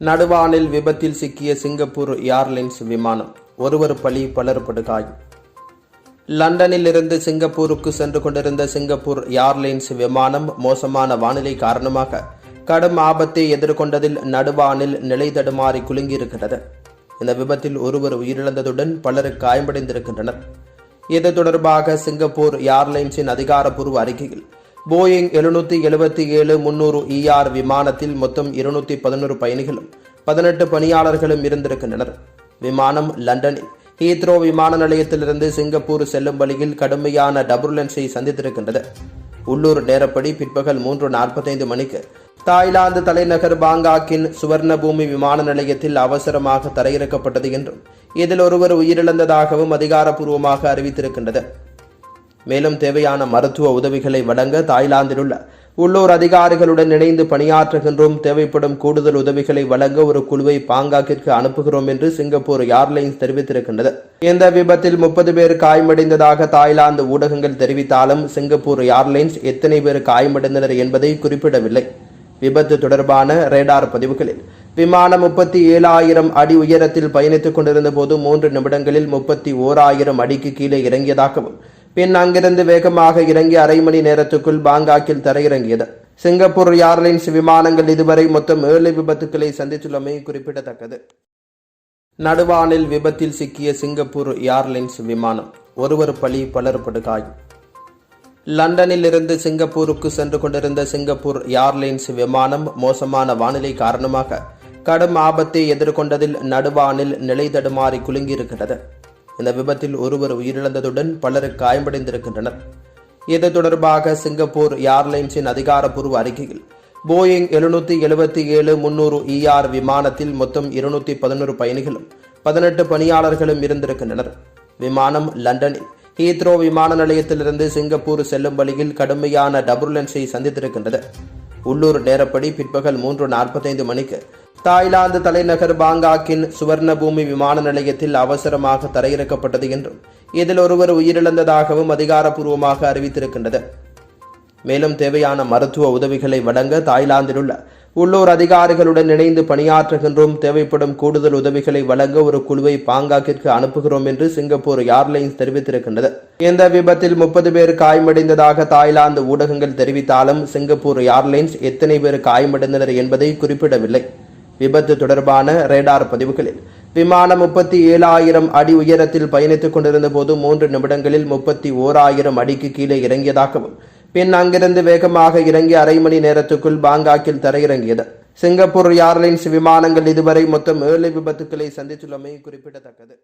நடுவானில் விபத்தில் சிக்கிய சிங்கப்பூர் ஏர்லைன்ஸ் விமானம். ஒருவர் பலி பலர் படுகாயம் லண்டனில் இருந்து சிங்கப்பூருக்கு சென்று கொண்டிருந்த சிங்கப்பூர் ஏர்லைன்ஸ் விமானம் மோசமான வானிலை காரணமாக கடும் ஆபத்தை எதிர்கொண்டதில் நடுவானில் நிலை தடுமாறி குலுங்கியிருக்கிறது. இந்த விபத்தில் ஒருவர் உயிரிழந்ததுடன் பலர் காயமடைந்திருக்கின்றனர். இது தொடர்பாக சிங்கப்பூர் ஏர்லைன்ஸின் அதிகாரப்பூர்வ அறிக்கையில் போயிங் எழுநூத்தி எழுபத்தி ஏழு முன்னூறு இஆர் விமானத்தில் மொத்தம் இருநூத்தி பதினோரு பயணிகளும் பதினெட்டு பணியாளர்களும் இருந்திருக்கின்றனர். விமானம் லண்டனில் ஹீத்ரோ விமான நிலையத்திலிருந்து சிங்கப்பூர் செல்லும் வழியில் கடுமையான டபுர்லன்ஸை சந்தித்திருக்கின்றது. உள்ளூர் நேரப்படி பிற்பகல் மூன்று நாற்பத்தைந்து மணிக்கு தாய்லாந்து தலைநகர் பாங்காக்கின் சுவர்ணபூமி விமான நிலையத்தில் அவசரமாக தரையிறக்கப்பட்டது என்றும் இதில் ஒருவர் உயிரிழந்ததாகவும் அதிகாரப்பூர்வமாக அறிவித்திருக்கின்றது. மேலும் தேவையான மருத்துவ உதவிகளை வழங்க தாய்லாந்தில் உள்ள உள்ளூர் அதிகாரிகளுடன் இணைந்து பணியாற்றுகின்றோம். தேவைப்படும் கூடுதல் உதவிகளை வழங்க ஒரு குழுவை பாங்காக்கிற்கு அனுப்புகிறோம் என்று சிங்கப்பூர் ஏர்லைன்ஸ் தெரிவித்திருக்கின்றது. இந்த விபத்தில் முப்பது பேர் காயமடைந்ததாக தாய்லாந்து ஊடகங்கள் தெரிவித்தாலும் சிங்கப்பூர் ஏர்லைன்ஸ் எத்தனை பேர் காயமடைந்தனர் என்பதை குறிப்பிடவில்லை. விபத்து தொடர்பான ரேடார் பதிவுகளில் விமானம் முப்பத்தி ஏழாயிரம் அடி உயரத்தில் பயணித்துக் கொண்டிருந்த போது மூன்று நிமிடங்களில் முப்பத்தி ஓராயிரம் அடிக்கு கீழே இறங்கியதாகவும் பின் அங்கிருந்து வேகமாக இறங்கி அரை மணி நேரத்துக்குள் பாங்காக்கில் தரையிறங்கியது. சிங்கப்பூர் ஏர்லைன்ஸ் விமானங்கள் இதுவரை மொத்தம் ஏழு விபத்துக்களை சந்தித்துள்ளமை குறிப்பிடத்தக்கது. நடுவானில் விபத்தில் சிக்கிய சிங்கப்பூர் ஏர்லைன்ஸ் விமானம். ஒருவர் பலி பலர் படுகாயம் லண்டனில் இருந்து சிங்கப்பூருக்கு சென்று கொண்டிருந்த சிங்கப்பூர் ஏர்லைன்ஸ் விமானம் மோசமான வானிலை காரணமாக கடும் ஆபத்தை எதிர்கொண்டதில் நடுவானில் நிலை தடுமாறி குலுங்கியிருக்கிறது. இந்த விபத்தில் ஒருவர் உயிரிழந்ததுடன் பலர் காயமடைந்திருக்கின்றனர். இது தொடர்பாக சிங்கப்பூர் ஏர்லைன்ஸின் அதிகாரப்பூர்வ அறிக்கையில் போயிங் எழுநூத்தி எழுபத்தி ஏழு முன்னூறு இஆர் விமானத்தில் மொத்தம் இருநூத்தி பதினோரு பயணிகளும் பதினெட்டு பணியாளர்களும் இருந்திருக்கின்றனர். விமானம் லண்டனில் ஹீத்ரோ விமான நிலையத்திலிருந்து சிங்கப்பூர் செல்லும் வழியில் கடுமையான டபுர்லன்ஸை சந்தித்திருக்கின்றது. உள்ளூர் நேரப்படி பிற்பகல் மூன்று நாற்பத்தைந்து மணிக்கு தாய்லாந்து தலைநகர் பாங்காக்கின் சுவர்ணபூமி விமான நிலையத்தில் அவசரமாக தரையிறக்கப்பட்டது என்றும் இதில் ஒருவர் உயிரிழந்ததாகவும் அதிகாரப்பூர்வமாக அறிவித்திருக்கின்றது. மேலும் தேவையான மருத்துவ உதவிகளை வழங்க தாய்லாந்தில் உள்ள உள்ளூர் அதிகாரிகளுடன் இணைந்து பணியாற்றுகின்றோம். தேவைப்படும் கூடுதல் உதவிகளை வழங்க ஒரு குழுவை பாங்காக்கிற்கு அனுப்புகிறோம் என்று சிங்கப்பூர் ஏர்லைன்ஸ் தெரிவித்திருக்கின்றது. இந்த விபத்தில் முப்பது பேர் காயமடைந்ததாக தாய்லாந்து ஊடகங்கள் தெரிவித்தாலும் சிங்கப்பூர் ஏர்லைன்ஸ் எத்தனை பேர் காயமடைந்தனர் என்பதை குறிப்பிடவில்லை. விபத்து தொடர்பான ரேடார் பதிவுகளில் விமானம் முப்பத்தி ஏழாயிரம் அடி உயரத்தில் பயணித்துக் கொண்டிருந்த போது மூன்று நிமிடங்களில் முப்பத்தி ஓராயிரம் அடிக்கு கீழே இறங்கியதாகவும் பின் அங்கிருந்து வேகமாக இறங்கி அரை மணி நேரத்துக்குள் பாங்காக்கில் தரையிறங்கியது. சிங்கப்பூர் ஏர்லைன்ஸ் விமானங்கள் இதுவரை மொத்தம் ஏழு விபத்துக்களை சந்தித்துள்ளமை குறிப்பிடத்தக்கது.